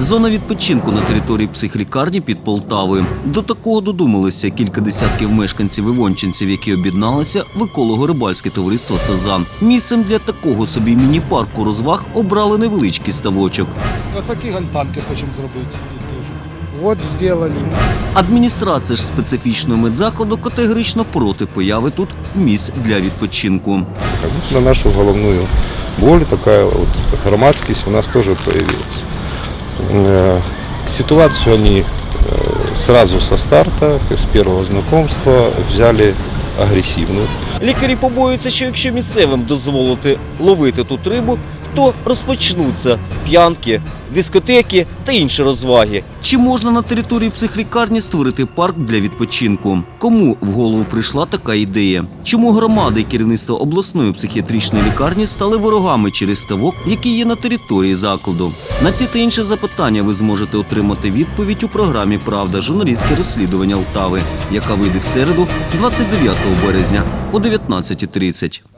Зона відпочинку на території психлікарні під Полтавою. До такого додумалися кілька десятків мешканців Івончинців, які об'єдналися в еколого-рибальське товариство Сазан. Місцем для такого собі міні-парку розваг обрали невеличкий ставочок. Оцякі гальтанки хочемо зробити теж. Вот. Адміністрація ж специфічного медзакладу категорично проти появи тут місць для відпочинку. На нашу головную боль такая вот громадскость у нас тоже появилась. Э, Ситуацию они э, сразу со старта, с первого знакомства, взяли агрессивную. Лікарі побоюються, що якщо місцевим дозволити ловити тут рибу, то розпочнуться п'янки, дискотеки та інші розваги. Чи можна на території психлікарні створити парк для відпочинку? Кому в голову прийшла така ідея? Чому громада і керівництво обласної психіатричної лікарні стали ворогами через ставок, який є на території закладу? На ці та інші запитання ви зможете отримати відповідь у програмі Правда журналістське розслідування Лтави, яка вийде в середу, 29 березня о 19.30.